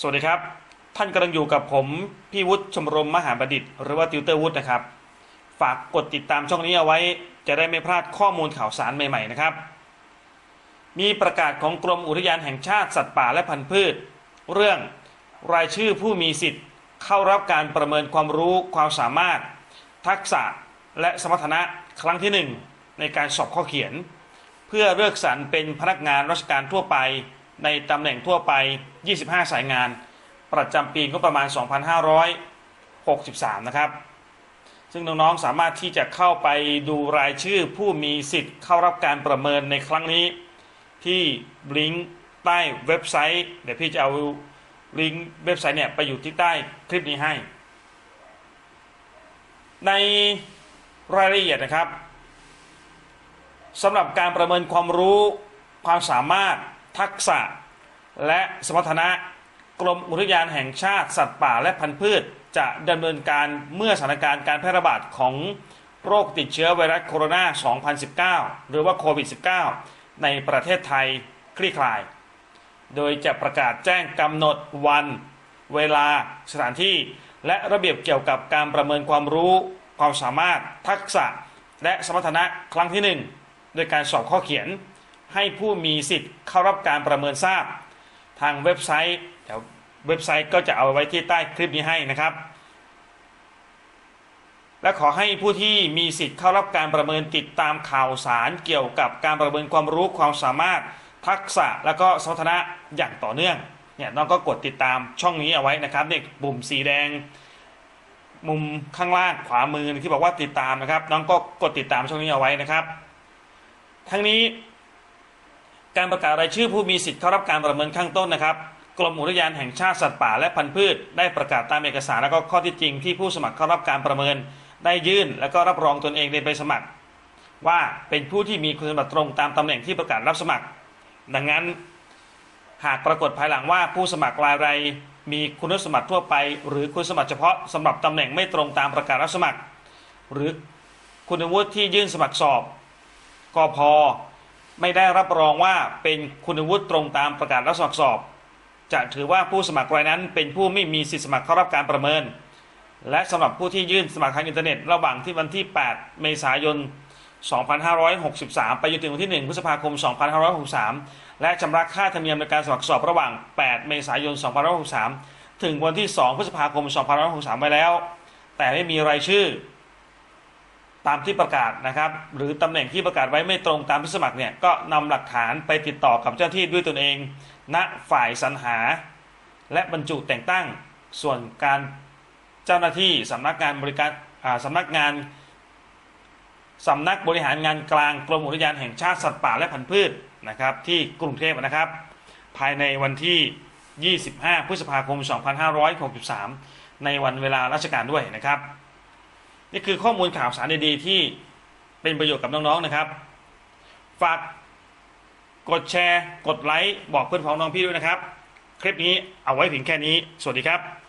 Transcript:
สวัสดีครับ ท่านกำลังอยู่กับผม พี่วุฒิชมรมมหาบัณฑิต หรือว่าติวเตอร์วุฒินะครับ ฝากกดติดตามช่องนี้เอาไว้ จะได้ไม่พลาดข้อมูลข่าวสารใหม่ ๆ นะครับ มีประกาศของกรมอุทยานแห่งชาติสัตว์ป่าและพันธุ์พืช เรื่องรายชื่อผู้มีสิทธิ์ เข้ารับการประเมินความรู้ความสามารถ ทักษะและสมรรถนะครั้งที่หนึ่งในการสอบข้อเขียน เพื่อเลือกสรรเป็นพนักงานราชการทั่วไป ในตำแหน่งทั่วไป 25 สายงาน ประจำปีก็ประมาณ 2563 นะครับ ซึ่งน้องๆ สามารถที่จะเข้าไปดูรายชื่อผู้มีสิทธิ์เข้ารับการประเมินในครั้งนี้ ที่ลิงก์ใต้เว็บไซต์ เดี๋ยวพี่จะเอาลิงก์เว็บไซต์เนี่ยไปอยู่ที่ใต้คลิปนี้ให้ ในรายละเอียดนะครับสำหรับการประเมินความรู้ความสามารถ ทักษะ และสมรรถนะกรมอุทยานแห่งชาติสัตว์ป่าและพันธุ์พืช จะดำเนินการเมื่อสถานการณ์การแพร่ระบาดของโรคติดเชื้อไวรัสโคโรนา 2019 หรือว่าโควิด -19 ในประเทศไทยคลี่คลาย โดยจะประกาศแจ้งกำหนดวัน เวลา สถานที่ และระเบียบเกี่ยวกับการประเมินความรู้ ความสามารถ ทักษะ และสมรรถนะครั้งที่หนึ่งโดยการสอบข้อเขียน ให้ผู้มีสิทธิ์เข้ารับการประเมินทราบ ทางเว็บไซต์เดี๋ยวเว็บไซต์ก็จะเอาไว้ที่ใต้คลิปนี้ให้นะครับ และขอให้ผู้ที่มีสิทธิ์เข้ารับการประเมินติดตามข่าวสารเกี่ยวกับการประเมินความรู้ความสามารถ ทักษะและก็สมรรถนะอย่างต่อเนื่องเนี่ยน้องก็กดติดตามช่องนี้เอาไว้นะครับเนี่ยปุ่มสีแดง มุมข้างล่างขวามือที่บอกว่าติดตามนะครับ น้องก็กดติดตามช่องนี้เอาไว้นะครับ ทั้งนี้ การประกาศรายชื่อผู้มีสิทธิ์เข้ารับการประเมินข้างต้นนะครับกรมอุทยานแห่งชาติสัตว์ป่าและพันธุ์พืช ได้ประกาศตามเอกสารและก็ข้อที่จริงที่ผู้สมัครเข้ารับการประเมิน ได้ยื่น และก็รับรองตนเองในใบสมัคร ว่าเป็นผู้ที่มีคุณสมบัติตรงตามตำแหน่งที่ประกาศรับสมัคร ดังนั้น หากปรากฏภายหลังว่าผู้สมัครรายใดมีคุณสมบัติทั่วไป หรือคุณสมบัติเฉพาะสำหรับตำแหน่งไม่ตรงตามประกาศรับสมัคร หรือคุณวุฒิที่ยื่นสมัครสอบกพ ไม่ได้รับรองว่าเป็นคุณวุฒิตรงตามประกาศรับสมัครสอบ จะถือว่าผู้สมัครรายนั้น เป็นผู้ไม่มีสิทธิสมัครเข้ารับการประเมิน และสำหรับผู้ที่ยื่นสมัครทางอินเทอร์เน็ต ระหว่างที่วันที่ 8 เมษายน 2563 ไปจนถึงวันที่ 1 พฤษภาคม 2563 และชำระค่าธรรมเนียมในการสมัครสอบระหว่าง 8 เมษายน 2563 ถึงวันที่ 2 พฤษภาคม 2563 ไปแล้ว แต่ไม่มีรายชื่อ ตามที่ประกาศนะครับ หรือตำแหน่งที่ประกาศไว้ไม่ตรงตามที่สมัครเนี่ยก็นำหลักฐานไปติดต่อกับเจ้าหน้าที่ด้วยตนเอง ณฝ่ายสรรหา และบรรจุแต่งตั้งส่วนการเจ้าหน้าที่สำนักงานบริการสำนักงานสำนักบริหารงานกลางกรมอุทยานแห่งชาติสัตว์ป่าและพันธุ์พืชนะครับ ที่กรุงเทพนะครับ ภายในวันที่ 25 พฤษภาคม 2563 ในวันเวลาราชการด้วยนะครับ นี่คือข้อมูลข่าวสารดีๆที่เป็นประโยชน์กับน้องๆนะครับ ฝากกดแชร์ กดไลค์ บอกเพื่อนพ้องน้องพี่ด้วยนะครับ คลิปนี้เอาไว้เพียงแค่นี้ สวัสดีครับ